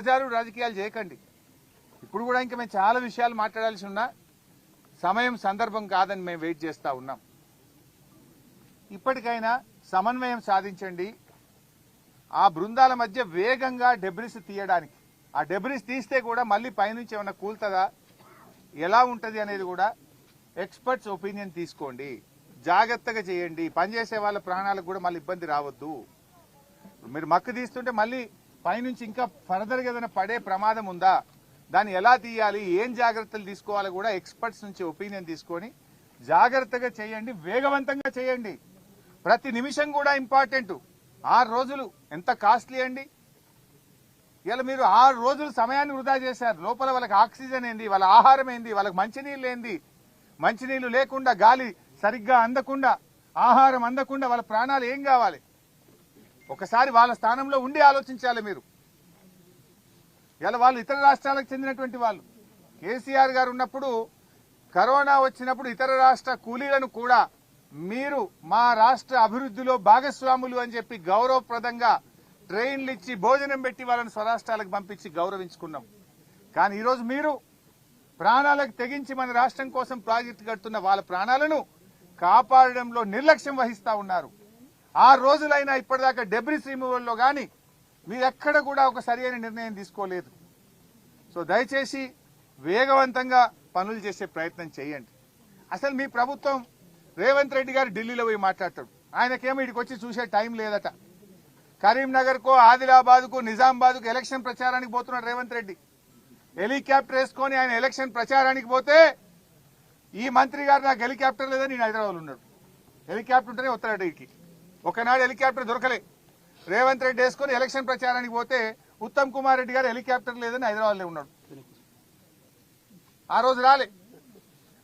ప్రచారం రాజకీయాలు చేయకండి. ఇప్పుడు కూడా ఇంకా మేము చాలా విషయాలు మాట్లాడాల్సి ఉన్నా సమయం సందర్భం కాదని మేము వెయిట్ చేస్తూ ఉన్నాం. ఇప్పటికైనా సమన్వయం సాధించండి. ఆ బృందాల మధ్య వేగంగా డెబ్రిస్ తీయడానికి ఆ డెబ్రిస్ తీస్తే కూడా మళ్ళీ పైనుంచి ఏమైనా కూల్తుందా? ఎలా ఉంటుంది అనేది కూడా ఎక్స్పర్ట్స్ ఒపీనియన్ తీసుకోండి. జాగ్రత్తగా చేయండి. పనిచేసే వాళ్ళ ప్రాణాలకు కూడా మళ్ళీ ఇబ్బంది రావద్దు. మీరు మక్కు తీస్తుంటే మళ్ళీ పైనుంచి ఇంకా ఫర్దర్గా ఏదైనా పడే ప్రమాదం ఉందా? దాన్ని ఎలా తీయాలి? ఏం జాగ్రత్తలు తీసుకోవాలో కూడా ఎక్స్పర్ట్స్ నుంచి ఒపీనియన్ తీసుకొని జాగ్రత్తగా చేయండి వేగవంతంగా చేయండి. ప్రతి నిమిషం కూడా ఇంపార్టెంట్. ఆరు రోజులు ఎంత కాస్ట్లీ అండి? ఇలా మీరు ఆరు రోజులు సమయాన్ని వృధా చేశారు. లోపల వాళ్ళకి ఆక్సిజన్ ఏంది? వాళ్ళ ఆహారం ఏంది? వాళ్ళకి మంచినీళ్ళు ఏంది? మంచినీళ్ళు లేకుండా గాలి సరిగ్గా అందకుండా ఆహారం అందకుండా వాళ్ళ ప్రాణాలు ఏం కావాలి? ఒకసారి వాళ్ళ స్థానంలో ఉండి ఆలోచించాలి మీరు. ఇలా వాళ్ళు ఇతర రాష్ట్రాలకు చెందినటువంటి వాళ్ళు. కేసీఆర్ గారు ఉన్నప్పుడు కరోనా వచ్చినప్పుడు ఇతర రాష్ట్ర కూలీలను కూడా మీరు మా రాష్ట్ర అభివృద్ధిలో భాగస్వాములు అని చెప్పి గౌరవప్రదంగా ట్రైన్లు ఇచ్చి భోజనం పెట్టి వాళ్ళని స్వరాష్ట్రాలకు పంపించి గౌరవించుకున్నాం. కానీ ఈరోజు మీరు ప్రాణాలకు తెగించి మన రాష్ట్రం కోసం ప్రాజెక్టు కడుతున్న వాళ్ళ ప్రాణాలను కాపాడడంలో నిర్లక్ష్యం వహిస్తా ఉన్నారు. ఆ రోజులైనా ఇప్పటిదాకా డెబ్రిస్ రిమూవల్లో కానీ మీరు ఎక్కడ కూడా ఒక సరైన నిర్ణయం తీసుకోలేదు. సో దయచేసి వేగవంతంగా పనులు చేసే ప్రయత్నం చేయండి. అసలు మీ ప్రభుత్వం రేవంత్ రెడ్డి గారు ఢిల్లీలో పోయి మాట్లాడతాడు. ఆయనకేమో ఇక్కడికి వచ్చి చూసే టైం లేదట. కరీంనగర్కు ఆదిలాబాద్కు నిజామాబాద్కు ఎలక్షన్ ప్రచారానికి పోతున్నాడు రేవంత్ రెడ్డి. హెలికాప్టర్ వేసుకొని ఆయన ఎలక్షన్ ప్రచారానికి పోతే ఈ మంత్రి గారు నాకు హెలికాప్టర్ లేదని నేను హైదరాబాద్ ఉన్నాడు. హెలికాప్టర్ ఉంటేనే వస్తాడు ఇక్కడికి. ఒకనాడు హెలికాప్టర్ దొరకలే. రేవంత్ రెడ్డి వేసుకొని ఎలక్షన్ ప్రచారానికి పోతే ఉత్తమ్ కుమార్ రెడ్డి గారు హెలికాప్టర్ లేదని హైదరాబాద్లో ఉన్నాడు. ఆ రోజు రాలే.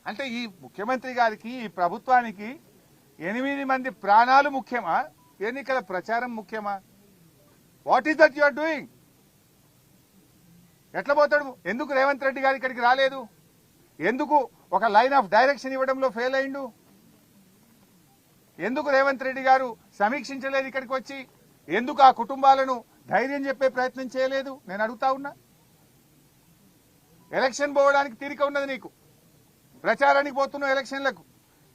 అంటే ఈ ముఖ్యమంత్రి గారికి ఈ ప్రభుత్వానికి ఎనిమిది మంది ప్రాణాలు ముఖ్యమా? ఎన్నికల ప్రచారం ముఖ్యమా? What is that you are doing ఎట్లా పోతాడు? ఎందుకు రేవంత్ రెడ్డి గారు ఇక్కడికి రాలేదు? ఎందుకు ఒక లైన్ ఆఫ్ డైరెక్షన్ ఇవ్వడంలో ఫెయిల్ అయిండు? ఎందుకు రేవంత్ రెడ్డి గారు సమీక్షించలేదు ఇక్కడికి వచ్చి? ఎందుకు ఆ కుటుంబాలను ధైర్యం చెప్పే ప్రయత్నం చేయలేదు? నేను అడుగుతా ఉన్నా. ఎలక్షన్ పోవడానికి తీరిక ఉన్నది నీకు. ప్రచారానికి పోతున్నావు ఎలక్షన్లకు.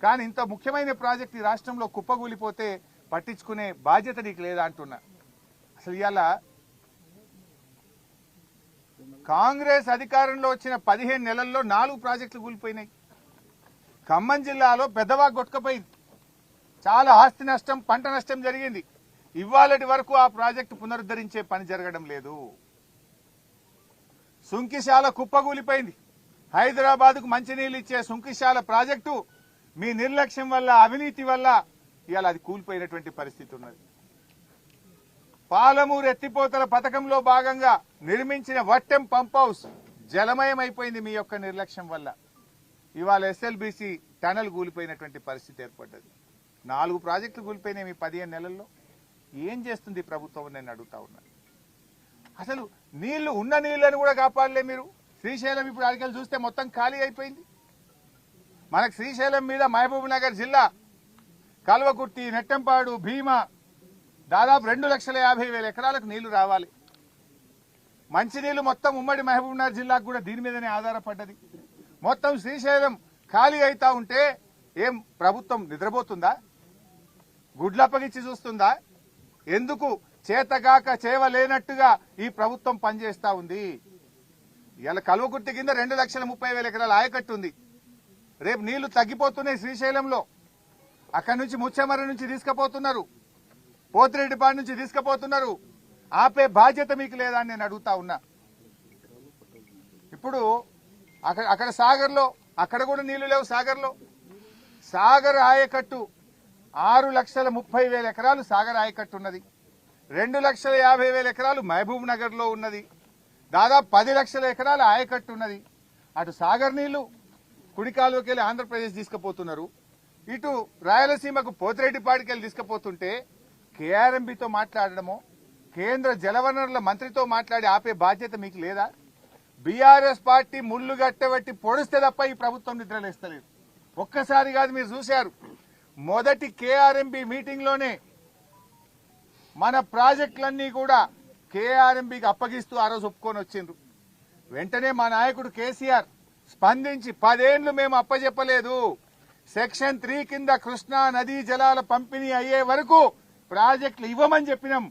కానీ ఇంత ముఖ్యమైన ప్రాజెక్ట్ ఈ రాష్ట్రంలో కుప్పగూలిపోతే పట్టించుకునే బాధ్యత నీకు లేదా అంటున్నా. అసలు ఇవాళ కాంగ్రెస్ అధికారంలో వచ్చిన పదిహేను నెలల్లో నాలుగు ప్రాజెక్టులు కూలిపోయినాయి. ఖమ్మం జిల్లాలో పెద్దవా కొట్టుకపోయింది. చాలా ఆస్తి నష్టం పంట నష్టం జరిగింది. ఇవాళటి వరకు ఆ ప్రాజెక్టు పునరుద్ధరించే పని జరగడం లేదు. సుంకిశాల కుప్పగూలిపోయింది. హైదరాబాద్కు మంచినీళ్ళు ఇచ్చే సుంకిశాల ప్రాజెక్టు మీ నిర్లక్ష్యం వల్ల అవినీతి వల్ల ఇవాళ అది కూలిపోయినటువంటి పరిస్థితి ఉన్నది. పాలమూరు ఎత్తిపోతల పథకంలో భాగంగా నిర్మించిన వట్టెం పంప్ హౌస్ జలమయం అయిపోయింది మీ యొక్క నిర్లక్ష్యం వల్ల. ఇవాళ ఎస్ఎల్బిసి టనల్ కూలిపోయినటువంటి పరిస్థితి ఏర్పడ్డది. నాలుగు ప్రాజెక్టులు కూలిపోయినాయి మీ పదిహేను నెలల్లో. ఏం చేస్తుంది ప్రభుత్వం నేను అడుగుతా ఉన్నాను అసలు నీళ్ళు ఉన్న నీళ్ళను కూడా కాపాడలే మీరు. శ్రీశైలం ఇప్పుడు అడిగలు చూస్తే మొత్తం ఖాళీ అయిపోయింది. మనకు శ్రీశైలం మీద మహబూబ్ నగర్ జిల్లా కల్వకుర్తి నెట్టంపాడు భీమా దాదాపు రెండు లక్షల యాభై వేల ఎకరాలకు నీళ్ళు రావాలి. మంచినీళ్ళు మొత్తం ఉమ్మడి మహబూబ్ నగర్ జిల్లాకు కూడా దీని మీదనే ఆధారపడ్డది. మొత్తం శ్రీశైలం ఖాళీ అవుతా ఉంటే ఏం ప్రభుత్వం నిద్రపోతుందా? గుడ్లప్పగిచ్చి చూస్తుందా ఎందుకు చేతగాక చేవలేనట్టుగా ఈ ప్రభుత్వం పనిచేస్తా ఉంది? ఇలా కల్వకుర్తి కింద రెండు లక్షల ముప్పై వేల ఎకరాల ఆయకట్టు ఉంది రేపు నీళ్ళు తగ్గిపోతున్నాయి శ్రీశైలంలో. అక్కడి నుంచి ముచ్చెమర నుంచి తీసుకుపోతున్నారు. పోతిరెడ్డిపాడు నుంచి తీసుకుపోతున్నారు. ఆపే బాధ్యత మీకు లేదా అని నేను అడుగుతా ఉన్నా. ఇప్పుడు అక్కడ అక్కడ సాగర్లో అక్కడ కూడా నీళ్ళు లేవు సాగర్లో. సాగర్ ఆయకట్టు ఆరు లక్షల ముప్పై వేల ఎకరాలు సాగర్ ఆయకట్టు ఉన్నది. రెండు లక్షల యాభై వేల ఎకరాలు మహబూబ్ నగర్లో ఉన్నది. దాదాపు పది లక్షల ఎకరాల ఆయకట్టు ఉన్నది. అటు సాగర్ నీళ్ళు కుడికాలువకి వెళ్ళి ఆంధ్రప్రదేశ్ తీసుకుపోతున్నారు. ఇటు రాయలసీమకు పోతిరెడ్డిపాడికి వెళ్ళి తీసుకుపోతుంటే కేఆర్ఎంబితో మాట్లాడడమో కేంద్ర జలవనరుల మంత్రితో మాట్లాడి ఆపే బాధ్యత మీకు లేదా? బీఆర్ఎస్ పార్టీ ముళ్ళు గట్టబట్టి పొడిస్తే తప్ప ఈ ప్రభుత్వం నిద్రలేస్తలేదు. ఒక్కసారి కాదు మీరు చూశారు. మొదటి కేఆర్ఎంబి మీటింగ్లోనే మన ప్రాజెక్టులన్నీ కూడా కేఆర్ఎంబికి అప్పగిస్తూ ఆ రోజు ఒప్పుకొని వచ్చిండ్రు. వెంటనే మా నాయకుడు కేసీఆర్ స్పందించి పదేళ్ళు మేము అప్పజెప్పలేదు. సెక్షన్ త్రీ కింద కృష్ణా నదీ జలాల పంపిణీ అయ్యే వరకు ప్రాజెక్టులు ఇవ్వమని చెప్పినాం.